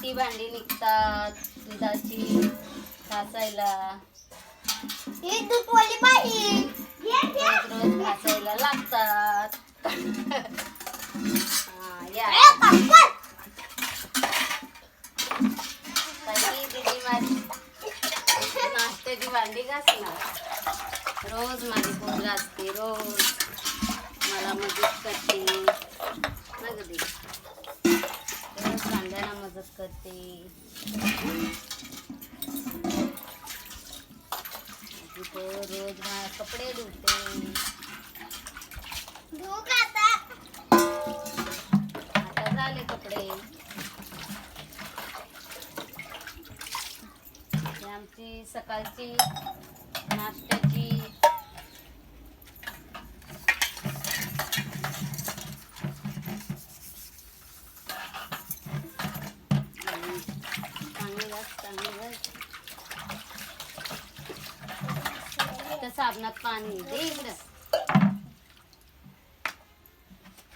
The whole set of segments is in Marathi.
किती भांडी निघतात दुधाची घासायला. ही दूधवाली बाई. रोज रोज घासायला लागतात. हा, या. ताई, दीदी माझी. नाश्त्याची भांडी घासणार. रोज माझी पोर घासते रोज मला मदत करते ना कधी रोज कांद्याला मदत करते. रोज कपडे धुते. आता? आता झाले कपडे. आमची सकाळची नाश्त्याची चांगली साबणात पाणी दे इकडं.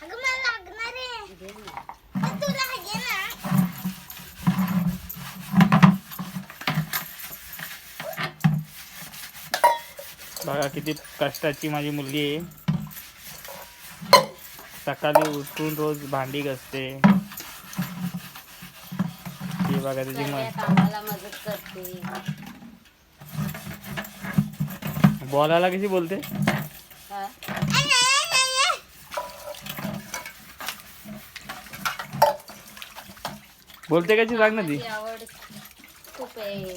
अगं मला लागणार आहे. दे ना. तर तुला घे ना. बघा किती कष्टाची माझी मुलगी आहे. सकाळी उठून रोज भांडी घासते. ती बघा त्याची कामाला मदत करते. बोलायला कशी बोलते? बोलते कशी सांग ना ती आवड खूप आहे.